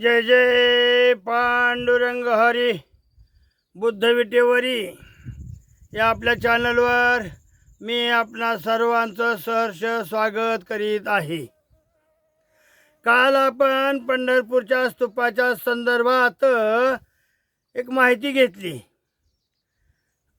जय जय पांडुरंग हरी बुद्धविटेवरी या आपल्या चॅनलवर मी आपणा सर्वांचं सहर्ष स्वागत करीत आहे. काल आपण पंढरपूरच्या स्तूपाच्या संदर्भात एक माहिती घेतली.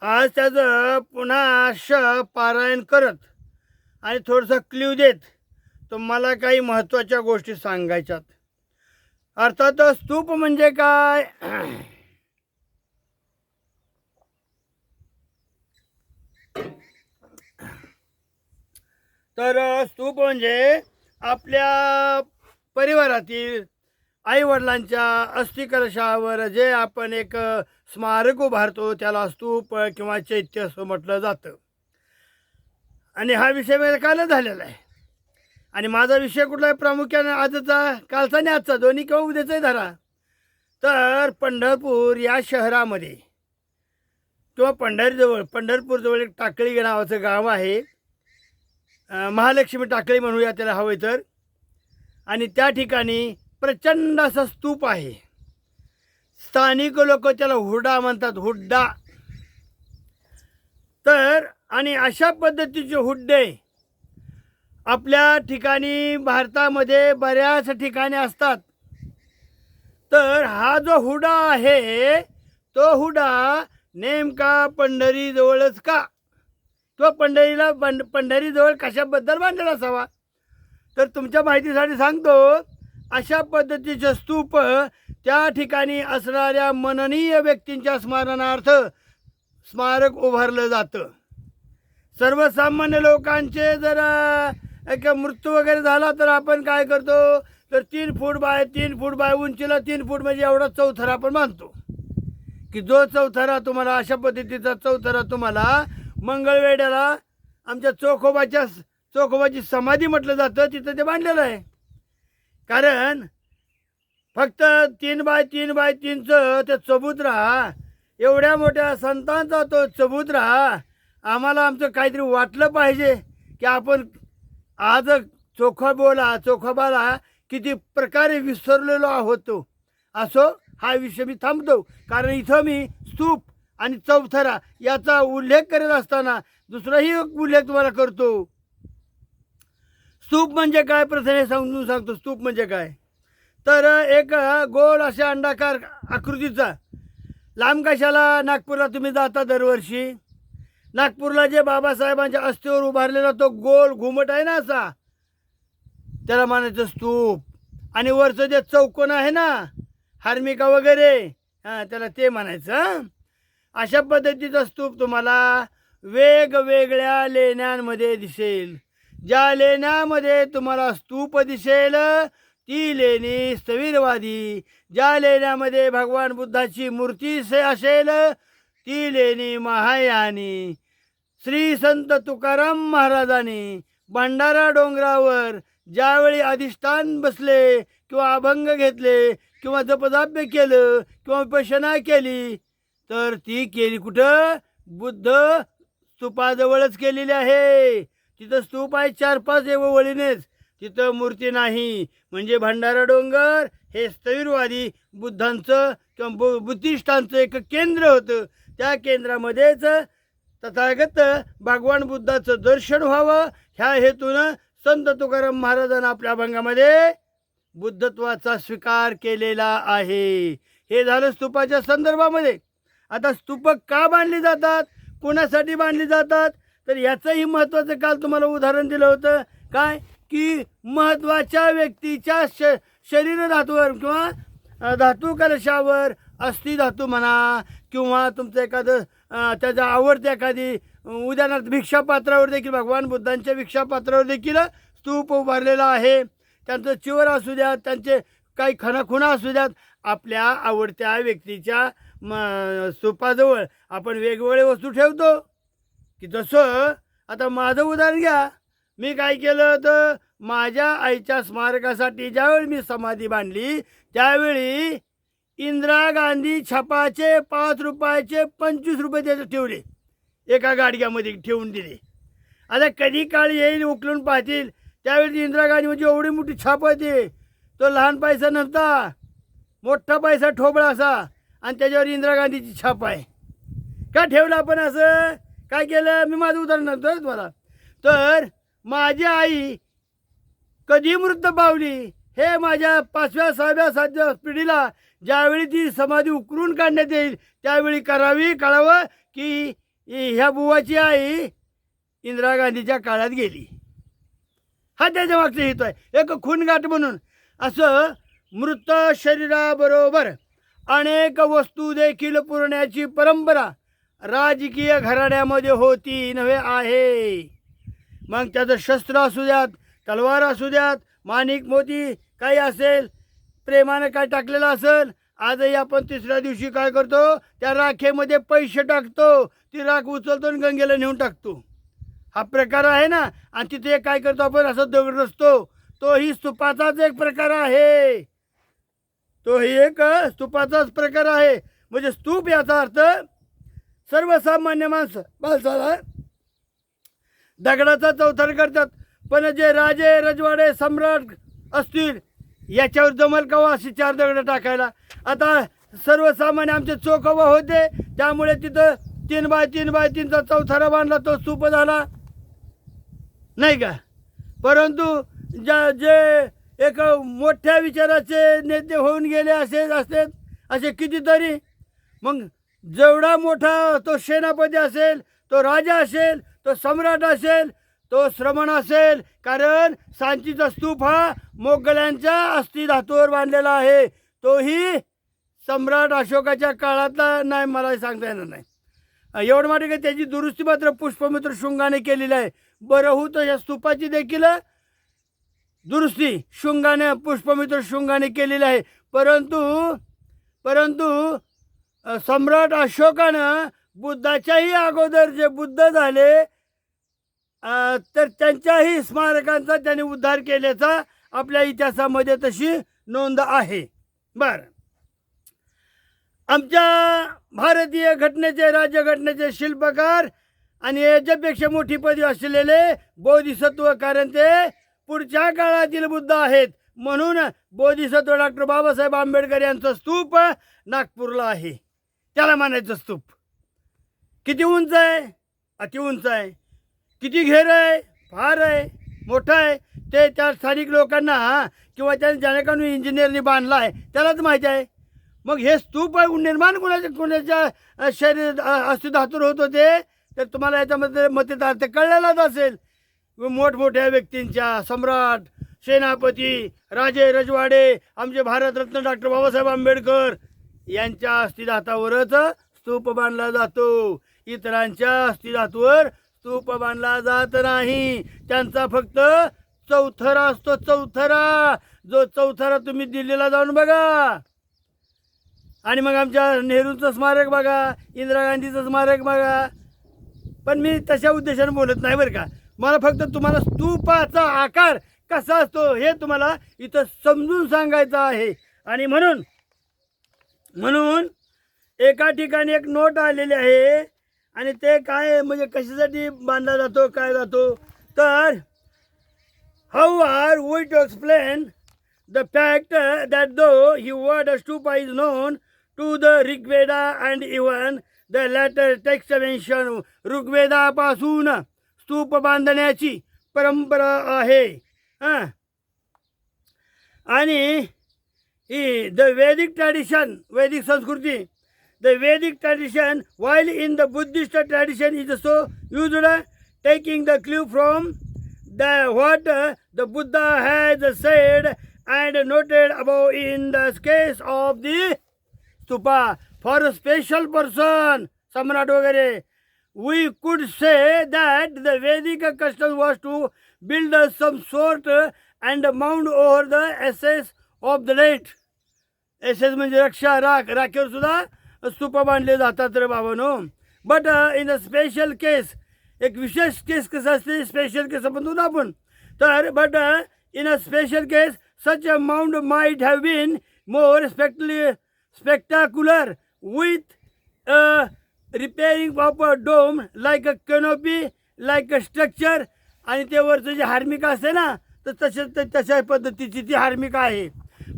आज त्याचं पुन्हा श पारायण करत आणि थोडंसं क्ल्यू देत. तुम्हाला काही महत्त्वाच्या गोष्टी सांगायच्यात. अर्थात स्तूप म्हणजे काय? तर स्तूप म्हणजे आपल्या परिवारातील आईवडिलांच्या अस्थिकलशावर जे आपण एक स्मारक उभारतो त्याला स्तूप किंवा चैत्य असं म्हटलं जातं. आणि हा विषय वेळ कालच झालेला आहे. आणि माझा विषय कुठला आहे प्रामुख्याने आजचा? कालचा आणि आजचा. दोन्ही किंवा उद्याचाही धरा. तर पंढरपूर या शहरामध्ये किंवा पंढरीजवळ पंढरपूरजवळ एक टाकळी नावाचं गाव आहे. महालक्ष्मी टाकळी म्हणूया त्याला हवं तर. आणि त्या ठिकाणी प्रचंड असा स्तूप आहे. स्थानिक लोक त्याला हुड्डा म्हणतात हुड्डा. तर आणि अशा पद्धतीचे हुड्डे आपल्या ठिकाणी भारतामध्ये बऱ्याच ठिकाणी असतात. तर हा जो हुडा आहे तो हुडा नेमका पंढरीजवळच का? किंवा पंढरीला पंढ पंढरीजवळ कशाबद्दल बांधलेला असावा? तर तुमच्या माहितीसाठी सांगतो अशा पद्धतीचे स्तूप त्या ठिकाणी असणाऱ्या मननीय व्यक्तींच्या स्मरणार्थ स्मारक उभारलं जातं. सर्वसामान्य लोकांचे जरा अ, मृत्यू वगैरे झाला तर आपण काय करतो? तर तीन फूट बाय तीन फूट बाय उंचीला तीन फूट म्हणजे एवढा चौथरा आपण बांधतो. की जो चौथरा तुम्हाला अशा पद्धतीचा चौथरा तुम्हाला मंगळवेड्याला आमच्या चोखोबाच्या चोखोबाची समाधी म्हटलं जातं तिथं ते बांधलेलं आहे. कारण फक्त तीन बाय तीन बाय तीनचं ते चबुतरा एवढ्या मोठ्या संतांचा तो चबुतरा आम्हाला आमचं काहीतरी वाटलं पाहिजे की आपण आज चोखा बोला चोखाबाला किती प्रकारे विसरलेलो आहोत. तो असो हा विषय मी थांबतो. कारण इथं मी स्तूप आणि चौथरा याचा उल्लेख करत असताना दुसराही उल्लेख तुम्हाला करतो. स्तूप म्हणजे काय? प्रथम समजून सांगतो स्तूप म्हणजे काय? तर एक गोल अशा अंडाकार आकृतीचा. लांब कशाला नागपूरला तुम्ही जाता दरवर्षी? नागपूरला जे बाबासाहेबांच्या अस्थिवर उभारलेला तो गोल घुमट आहे ना असा त्याला म्हणायचं स्तूप. आणि वरचं जे चौकोन आहे ना हार्मिका वगैरे हां त्याला ते म्हणायचं अशा पद्धतीचा स्तूप तुम्हाला वेगवेगळ्या लेण्यांमध्ये दिसेल. ज्या लेण्यामध्ये तुम्हाला स्तूप दिसेल ती लेणी स्थविरवादी. ज्या लेण्यामध्ये भगवान बुद्धाची मूर्ती से असेल ती लेणी महायानी श्री संत तुकाराम महाराजांनी भंडारा डोंगरावर ज्यावेळी अधिष्ठान बसले किंवा अभंग घेतले किंवा जपजाप्य केलं किंवा उपासना केली तर ती केली कुठं? बुद्ध स्तूपाजवळच केलेली आहे. तिथं स्तूप आहे चार पाच एव वळीनेच. तिथं मूर्ती नाही. म्हणजे भंडारा डोंगर हे स्थैरवादी बुद्धांचं किंवा बु बुद्धिष्ठांचं एक केंद्र होतं. त्या केंद्रामध्येच तथागत भगवान बुद्धाचं दर्शन व्हावं. ह्या हेतूनं संत तुकाराम महाराजांना आपल्या अभंगामध्ये बुद्धत्वाचा स्वीकार केलेला आहे. हे झालं स्तूपाच्या संदर्भामध्ये. आता स्तूप का बांधली जातात? कोणासाठी बांधली जातात? तर याचंही महत्त्वाचं काल तुम्हाला उदाहरण दिलं होतं. काय? की महत्त्वाच्या व्यक्तीच्या श शरीर धातूवर किंवा धातू कलशावर अस्थि धातू म्हणा किंवा तुमचं एखादं त्याचं त्याच्या आवडत्या एखादी उदाहरणार्थ भिक्षापात्रावर देखील भगवान बुद्धांच्या भिक्षापात्रावर देखील स्तूप उभारलेला आहे. त्यांचं चिवर असू द्यात त्यांचे काही खणाखुणा असू द्यात आपल्या आवडत्या व्यक्तीच्या म स्तूपाजवळ आपण वेगवेगळे वस्तू ठेवतो. की जसं आता माझं उदाहरण घ्या. मी काय केलं तर माझ्या आईच्या स्मारकासाठी ज्यावेळी मी समाधी बांधली त्यावेळी इंदिरा गांधी छपाचे पाच रुपयाचे पंचवीस रुपये त्याचे ठेवले. एका गाडग्यामध्ये ठेवून दिले. आता कधी काळ येईल उकलून पाहतील. त्यावेळी इंदिरा गांधी म्हणजे एवढी मोठी छाप होती. तो लहान पैसा नव्हता. मोठा पैसा ठोबळा असा. आणि त्याच्यावर इंदिरा गांधीची छाप आहे. का ठेवलं आपण असं? काय केलं? मी माझं उदाहरण सांगतो तुम्हाला. तर माझी आई कधी मृत पावली? हे माझ्या पाचव्या सहाव्या सातव्या पिढीला ज्यावेळी ती समाधी उकरून काढण्यात येईल त्यावेळी करावी कळावं की ह्या बुवाची आई इंदिरा गांधीच्या काळात गेली. हा त्याच्या मागचं हेतू आहे. एक खूनगाठ म्हणून. असं मृत शरीराबरोबर अनेक वस्तू देखील पुरण्याची परंपरा राजकीय घराण्यामध्ये होती नव्हे आहे. मग त्याचं शस्त्र असू द्यात तलवार असू द्यात माणिक मोती काही असेल प्रेमानं काय टाकलेलं असेल आजही आपण तिसऱ्या दिवशी काय करतो त्या राखेमध्ये पैसे टाकतो ती राख उचलतो आणि गंगेला नेऊन टाकतो. हा प्रकार आहे ना? आणि तिथे काय करतो आपण? असं दगड रचतो तोही स्तूपाचाच एक प्रकार आहे. तोही एक स्तूपाचाच प्रकार आहे. म्हणजे स्तूप याचा अर्थ सर्वसामान्य माणसं माणसाला दगडाचा चौथर करतात. पण जे राजे रजवाडे सम्राट असतील याच्यावर जमल का हो अशी चार दगड टाकायला? आता सर्वसामान्य आमचे चोखवा होते त्यामुळे तिथं तीन बाय तीन बाय तीनचा चौथारा बांधला तो स्तूप झाला. नाही का? परंतु ज्या जे एक मोठ्या विचाराचे नेते होऊन गेले असे असते असे कितीतरी मग जेवढा मोठा तो सेनापती असेल तो राजा असेल तो सम्राट असेल तो श्रमण असेल कारण सांचीचा स्तूप हा मोगलांच्या अस्थिधातूवर बांधलेला आहे. तोही सम्राट अशोकाच्या काळातला नाही मला सांगता येणार नाही. एवढं मात्र की त्याची दुरुस्ती मात्र पुष्पमित्र शृंगाने केलेली आहे. बरं होत या स्तूपाची देखील दुरुस्ती शृंगाने पुष्पमित्र शृंगाने केलेली आहे. परंतु परंतु सम्राट अशोकानं बुद्धाच्याही अगोदर जे बुद्ध झाले तर त्यांच्याही स्मारकांचा त्यांनी उद्धार केल्याचा आपल्या इतिहासामध्ये तशी नोंद आहे. बरं. आमच्या भारतीय घटनेचे राज्यघटनेचे शिल्पकार आणि याच्यापेक्षा मोठी पदवी असलेले बोधिसत्व कारण ते पुढच्या काळातील बुद्ध आहेत. म्हणून बोधिसत्व डॉक्टर बाबासाहेब आंबेडकर यांचं स्तूप नागपूरला आहे. त्याला मानायचं स्तूप. किती उंच आहे? अति उंच आहे. किती घेर आहे? फार आहे? मोठं आहे? ते त्या स्थानिक लोकांना किंवा त्या ज्याने इंजिनियरनी बांधला आहे त्यालाच माहीत आहे. मग हे स्तूप आहे निर्माण कोणाच्या कोणाच्या शरीर अ, होत होते? तर तुम्हाला याच्यामध्ये मतदार ते कळलेलाच असेल. मोठमोठ्या व्यक्तींच्या सम्राट सेनापती राजे रजवाडे आमचे भारतरत्न डॉक्टर बाबासाहेब आंबेडकर यांच्या अस्थिधातावरच स्तूप बांधला जातो. इतरांच्या अस्थिधातूवर स्तूप बांधला जात नाही. त्यांचा फक्त चौथरा असतो चौथरा. जो चौथरा तुम्ही दिल्लीला जाऊन बघा. आणि मग आमच्या नेहरूंचं स्मारक बघा इंदिरा गांधीचं स्मारक बघा. पण मी तशा उद्देशाने बोलत नाही बरं का. मला फक्त तुम्हाला स्तूपाचा आकार कसा असतो हे तुम्हाला इथं समजून सांगायचं आहे. आणि म्हणून म्हणून एका ठिकाणी एक नोट आलेली आहे. आणि ते काय म्हणजे कशासाठी बांधला जातो? काय जातो? तर how are we to explain the fact that though the word word stupa is known to the Rigveda and even the latter text mention ऋग्वेदापासून स्तूप बांधण्याची परंपरा आहे. हां? आणि ही द वैदिक ट्रॅडिशन वैदिक संस्कृती the Vedic tradition while in the Buddhist tradition is so used taking the clue from the what uh, the Buddha has said and noted above in the case of the stupa for a special person सम्राट वगैरे we could say that the Vedic custom was to build some sort and mound over the ashes of the late ashes म्हणजे रक्षा राख राखेवर सुद्धा स्तूप बांधले जातात रे बाबानो but in a special case एक विशेष केस कसं असते? स्पेशल केस म्हणतो ना आपण. तर but in a special case such amount might have been more spectly spectacular with repairing of a dome like a canopy like a structure आणि ते वरचं जे हार्मिका असते ना तर तसे तशा पद्धतीची ती हार्मिका आहे.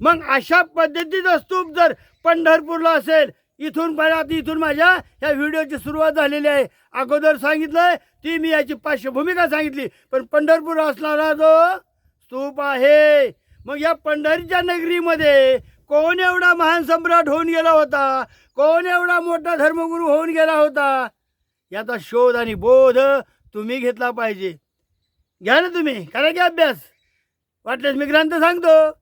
मग अशा पद्धतीचा स्तूप जर पंढरपूरला असेल इथून परत इथून माझ्या ह्या व्हिडिओची सुरुवात झालेली आहे. अगोदर सांगितलंय ती मी याची पार्श्वभूमिका सांगितली पण पंढरपूर असणारा जो स्तूप आहे मग या पंढरीच्या नगरीमध्ये कोण एवढा महान सम्राट होऊन गेला होता? कोण एवढा मोठा धर्मगुरू होऊन गेला होता? याचा शोध आणि बोध तुम्ही घेतला पाहिजे. घ्या ना तुम्ही करा की अभ्यास. वाटल्यास मी ग्रंथ सांगतो.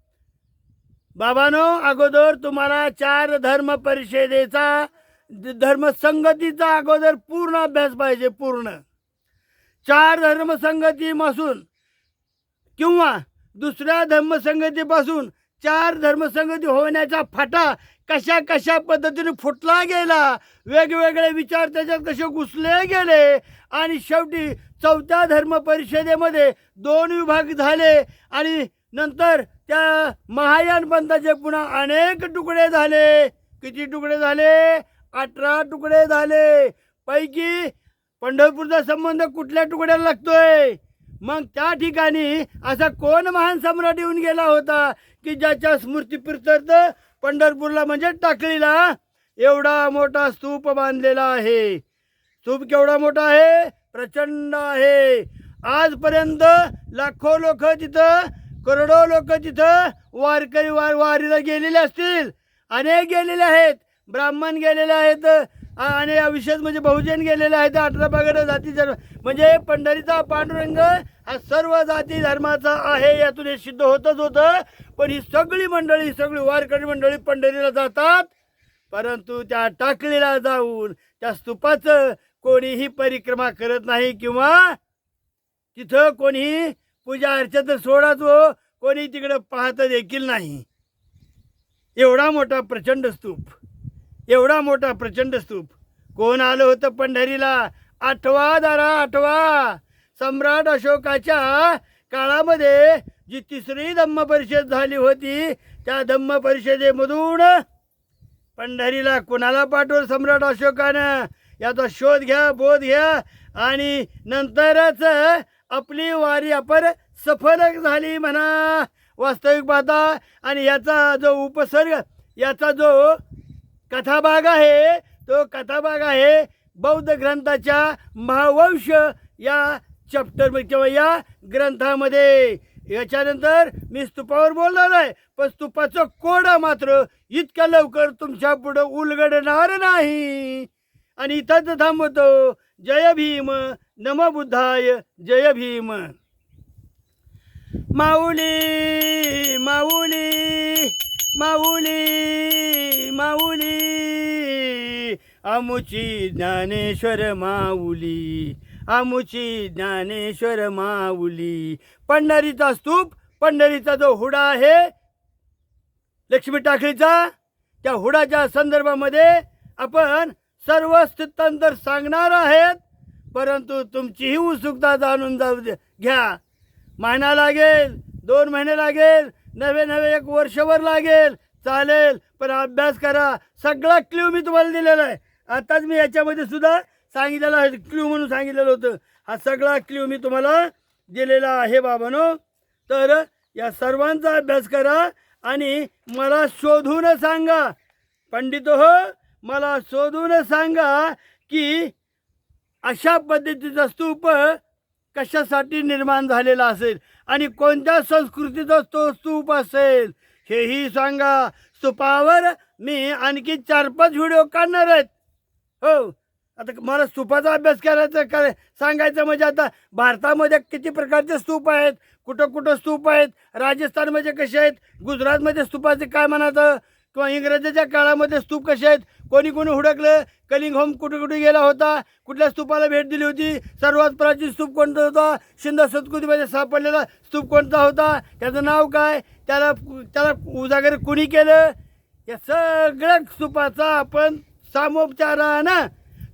बाबानो अगोदर तुम्हाला चार धर्म परिषदेचा धर्मसंगतीचा अगोदर पूर्ण अभ्यास पाहिजे पूर्ण. चार धर्मसंगतीपासून किंवा दुसऱ्या धर्मसंगतीपासून चार धर्मसंगती होण्याचा फाटा कशा कशा पद्धतीने फुटला गेला वेगवेगळे विचार त्याच्यात कसे घुसले गेले आणि शेवटी चौथ्या धर्म परिषदेमध्ये दोन विभाग झाले आणि नंतर त्या महायान पंथाचे पुन्हा अनेक तुकडे झाले. किती तुकडे झाले? अठरा तुकडे झाले. पैकी पंढरपूरचा संबंध कुठल्या तुकड्याला लागतोय? मग त्या ठिकाणी असा कोण महान सम्राट येऊन गेला होता की ज्याच्या स्मृतीप्रित्यर्थ पंढरपूरला म्हणजे टाकळीला एवढा मोठा स्तूप बांधलेला आहे? स्तूप केवढा मोठा आहे? प्रचंड आहे. आजपर्यंत लाखो लोक तिथं करोडो लोक तिथं वारकरी वार वारीला गेलेले असतील. अनेक गेलेले आहेत. ब्राह्मण गेलेले आहेत. आणि विशेष म्हणजे बहुजन गेलेले आहेत. अठरा पगड जाती धर्म म्हणजे पंढरीचा पांडुरंग हा सर्व जाती धर्माचा आहे. यातून हे सिद्ध होतच होतं. पण ही सगळी मंडळी सगळी वारकरी मंडळी पंढरीला जातात. परंतु त्या टाकळीला जाऊन त्या स्तूपाचं कोणीही परिक्रमा करत नाही किंवा तिथं कोणीही पूजा अर्चा तर सोडाच हो. कोणी तिकडं पाहत देखील नाही. एवढा मोठा प्रचंड स्तूप. एवढा मोठा प्रचंड स्तूप. कोण आलं होतं पंढरीला? आठवा दारा आठवा. सम्राट अशोकाच्या काळामध्ये जी तिसरी धम्म परिषद झाली होती त्या धम्म परिषदेमधून पंढरीला कुणाला पाठवलं सम्राट अशोकानं? याचा शोध घ्या बोध घ्या आणि नंतरच आपली वारी आपण सफल झाली म्हणा. वास्तविक पाहता आणि याचा जो उपसर्ग याचा जो कथाभाग आहे तो कथाभाग आहे बौद्ध ग्रंथाच्या महावंश या चॅप्टर किंवा या ग्रंथामध्ये. याच्यानंतर मी स्तूपावर बोलणार आहे पण स्तूपाचं कोडा मात्र इतक्या लवकर तुमच्या पुढं उलगडणार नाही. आणि इथंच थांबवतो जय भीम नम बुद्धाय जय भीम. माऊली माऊली माऊली माऊली. आमुची ज्ञानेश्वर माऊली आमुची ज्ञानेश्वर माऊली. पंढरीचा स्तूप पंढरीचा जो हुडा आहे लक्ष्मी टाकळीचा त्या हुडाच्या संदर्भामध्ये आपण सर्व स्थितांतर सांगणार आहेत परंतु तुमचीही उत्सुकता जाणून जाऊ दे- घ्या. महिना लागेल दोन महिने लागेल नवे नवे एक वर्षभर लागेल. चालेल पण अभ्यास करा. सगळा क्ल्यू मी तुम्हाला दिलेला आहे. आताच मी याच्यामध्ये सुद्धा सांगितलेलं आहे क्ल्यू म्हणून सांगितलेलं होतं. हा सगळा क्ल्यू मी तुम्हाला दिलेला आहे बाबानो. तर या सर्वांचा अभ्यास करा आणि मला शोधून सांगा. पंडित हो मला शोधून सांगा की अशा पद्धतीचा स्तूप कशासाठी निर्माण झालेला असेल आणि कोणत्या संस्कृतीचा तो स्तूप असेल हेही सांगा. स्तूपावर मी आणखी चार पाच व्हिडिओ काढणार आहेत. हो. आता मला स्तूपाचा अभ्यास करायचा काय सांगायचं म्हणजे आता भारतामध्ये किती प्रकारचे स्तूप आहेत? कुठं कुठं स्तूप आहेत? राजस्थानमध्ये कसे आहेत? गुजरातमध्ये स्तूपाचे काय म्हणायचं? किंवा इंग्रजाच्या काळामध्ये स्तूप कसे आहेत? कोणी कोणी हुडकलं? कलिंग होम कुठे कुठे गेला होता? कुठल्या स्तूपाला भेट दिली होती? सर्वात प्राचीन स्तूप कोणता होता? शिंदा संस्कृतीमध्ये सापडलेला स्तूप कोणता होता? त्याचं नाव काय? त्याला त्याला उजागर कुणी केलं? या सगळ्या स्तूपाचा आपण सामोपचारानं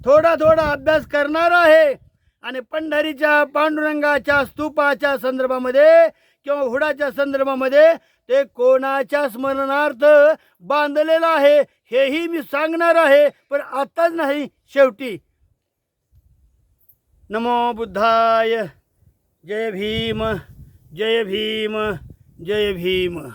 थोडा थोडा अभ्यास करणार आहे. आणि पंढरीच्या पांडुरंगाच्या स्तूपाच्या संदर्भामध्ये किंवा हुडाच्या संदर्भामध्ये ते कोणाच्या स्मरणार्थ बांधलेलं आहे हेही मी सांगणार आहे पण आताच नाही शेवटी. नमो बुद्धाय. जय भीम जय भीम जय भीम.